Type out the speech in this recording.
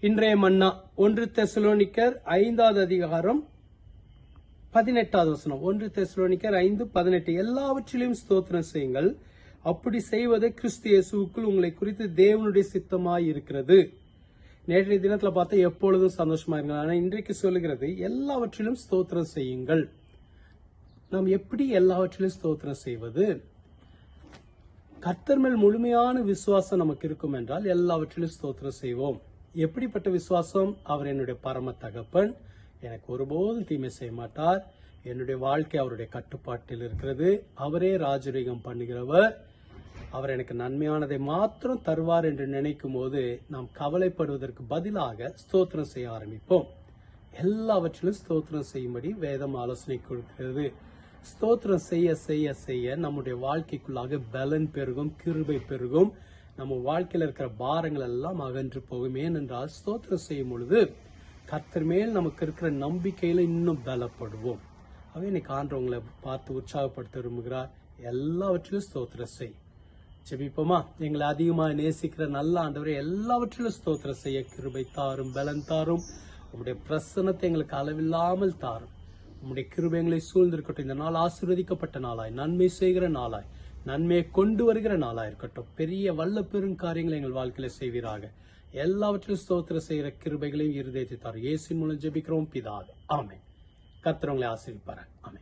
இன்றைய மன்னா ஒன்று தெசலோனிக்கர் ஐந்தாவது அதிகாரம் பதினெட்டாவது வசனம். ஒன்று தெசலோனிக்கர் ஐந்து பதினெட்டு. எல்லாவற்றிலும் ஸ்தோத்திரம் செய்யுங்கள். அப்படி செய்வதை கிறிஸ்து இயேசுக்குள் உங்களை குறித்து தேவனுடைய சித்தமாய் இருக்கிறது. நேற்றைய தினத்தில் பார்த்தா எப்பொழுதும் சந்தோஷமா இருங்கள். ஆனால் இன்றைக்கு சொல்லுகிறது எல்லாவற்றிலும் ஸ்தோத்திரம் செய்யுங்கள். நாம் எப்படி எல்லாவற்றிலும் ஸ்தோத்திரம் செய்வது? கர்த்தர் மேல் முழுமையான விசுவாசம் நமக்கு இருக்கும் என்றால் எல்லாவற்றிலும் ஸ்தோத்திரம் செய்வோம். எப்படிப்பட்ட விசுவாசம்? அவர் என்னுடைய பரம தகப்பன். எனக்கு ஒருபோதும் தீமை செய்ய மாட்டார். என்னுடைய வாழ்க்கை அவருடைய கட்டுப்பாட்டில் இருக்கிறது. அவரே ராஜரீகம் பண்ணுகிறவர். அவர் எனக்கு நன்மையானதை மாத்திரம் தருவார் என்று நினைக்கும் போது நாம் கவலைப்படுவதற்கு பதிலாக ஸ்தோத்திரம் செய்ய ஆரம்பிப்போம். எல்லாவற்றிலும் ஸ்தோத்திரம் செய்யும்படி வேதம் ஆலோசனை கொடுக்கிறது. ஸ்தோத்திரம் செய்ய செய்ய செய்ய நம்முடைய வாழ்க்கைக்குள்ளாக பலன் பெருகும் கிருபை பெருகும். நம்ம வாழ்க்கையில் இருக்கிற பாரங்கள் எல்லாம் அகன்று போகும். ஏனென்றால் ஸ்தோத்திரம் செய்யும் பொழுது கர்த்தர் மேல் நமக்கு இருக்கிற நம்பிக்கையில இன்னும் பலப்படுவோம். அவை இன்னைக்கு ஆண்டவங்களை பார்த்து உற்சாகப்படுத்த விரும்புகிறார். எல்லாவற்றிலும் ஸ்தோத்திரம் செய். ஜெபிப்போமா? எங்களை அதிகமாக நேசிக்கிற நல்ல ஆண்டவரை எல்லாவற்றிலும் ஸ்தோத்திரம் செய்ய கிருபை தாரும் பலன் தாரும். உங்களுடைய பிரசன்னத்தை எங்களுக்கு அளவில்லாமல் தாரும். உம்முடைய கிருபைகளை சூழ்ந்திருக்கட்டும். இந்த நாள் ஆசீர்வதிக்கப்பட்ட நாளாய் நன்மை செய்கிற நாளாய் நன்மையை கொண்டு வருகிற நாளாய் இருக்கட்டும். பெரிய வல்ல பெரும் காரியங்களை எங்கள் வாழ்க்கையில செய்வீராக. எல்லாவற்றிலும் ஸ்தோத்திர செய்கிற கிருபைகளையும் இருதயத்தை தார் இயேசின் மூலம் ஜெபிக்கிறோம் பிதாவே. ஆமே கத்திரவங்களை உங்களை ஆமே